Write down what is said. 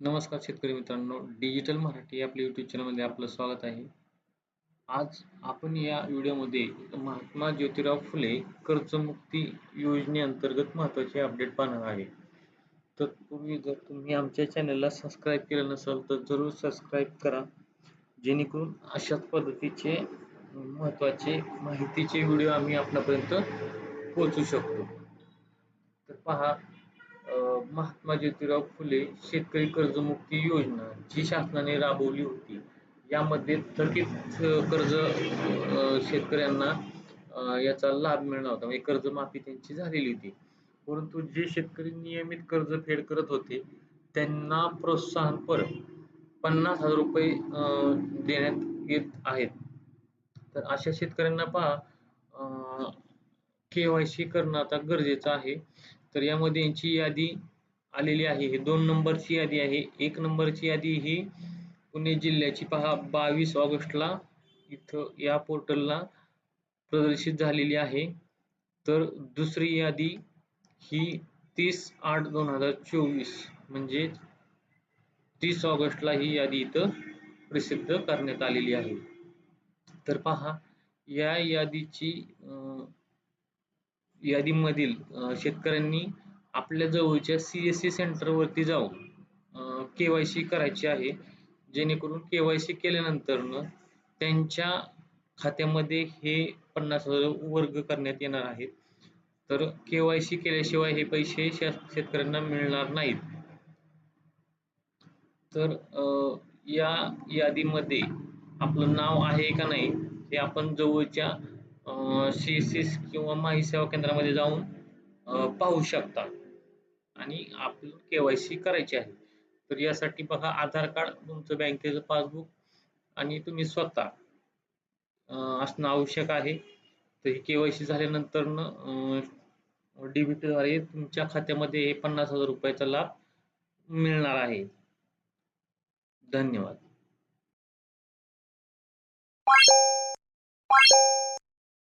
नमस्कार शेतकरी मित्रांनो डिजिटल मराठी आपल्या यूट्यूब चॅनलमध्ये आपलं स्वागत आहे. आज आपण या व्हिडिओमध्ये महात्मा ज्योतिराव फुले कर्जमुक्ती योजनेअंतर्गत महत्त्वाचे अपडेट पाहणार आहे. तत्पूर्वी जर तुम्ही आमच्या चॅनलला सबस्क्राईब केलं नसेल तर जरूर सबस्क्राईब करा. जेणेकरून अशाच पद्धतीचे महत्त्वाचे माहितीचे व्हिडिओ आम्ही आपल्यापर्यंत पोहोचू शकतो. तर पहा महात्मा ज्योतिराव फुले शेतकरी कर्जमुक्ती योजना जी शासनाने राबवली होती यामध्ये थकीत कर्ज शेतकऱ्यांना याचा लाभ मिळणार होता. म्हणजे कर्जमाफी त्यांची झालेली होती. परंतु जे शेतकरी नियमित कर्ज फेड करत होते त्यांना प्रोत्साहनपर पन्नास हजार रुपये देण्यात येत आहेत. तर अशा शेतकऱ्यांना पहा केवायसी करणं आता गरजेचं आहे. तर यामध्ये यांची यादी आलेली आहे. हे दोन नंबरची यादी आहे. एक नंबरची यादी ही पुणे जिल्ह्याची. पहा बावीस ऑगस्टला इथं या पोर्टलला प्रदर्शित झालेली आहे. तर दुसरी यादी ही तीस आठ दोन हजार चोवीस म्हणजे तीस ऑगस्टला ही यादी इथं प्रसिद्ध करण्यात आलेली आहे. तर पहा या यादीची यादीमधील शेतकऱ्यांनी आपल्या जवळच्या सी एस सी सेंटरवरती जाऊन केवायसी करायची आहे. जेणेकरून केवायसी केल्यानंतर त्यांच्या खात्यामध्ये हे पन्नास हजार वर्ग करण्यात येणार आहेत. तर केवायसी केल्याशिवाय हे पैसे शेतकऱ्यांना मिळणार नाहीत. तर या यादीमध्ये आपलं नाव आहे का नाही हे आपण जवळच्या सी एस सी किंवा माहिती सेवा केंद्रामध्ये जाऊन पाहू शकता. आणि आपलं केवायसी करायची आहे. तर यासाठी बघा आधार कार्ड तुमचं बँकेचं पासबुक आणि तुम्ही स्वतः असणं आवश्यक आहे. तर ही केवायसी झाल्यानंतर डीबीटीद्वारे तुमच्या खात्यामध्ये हे पन्नास हजार रुपयाचा लाभ मिळणार आहे. धन्यवाद.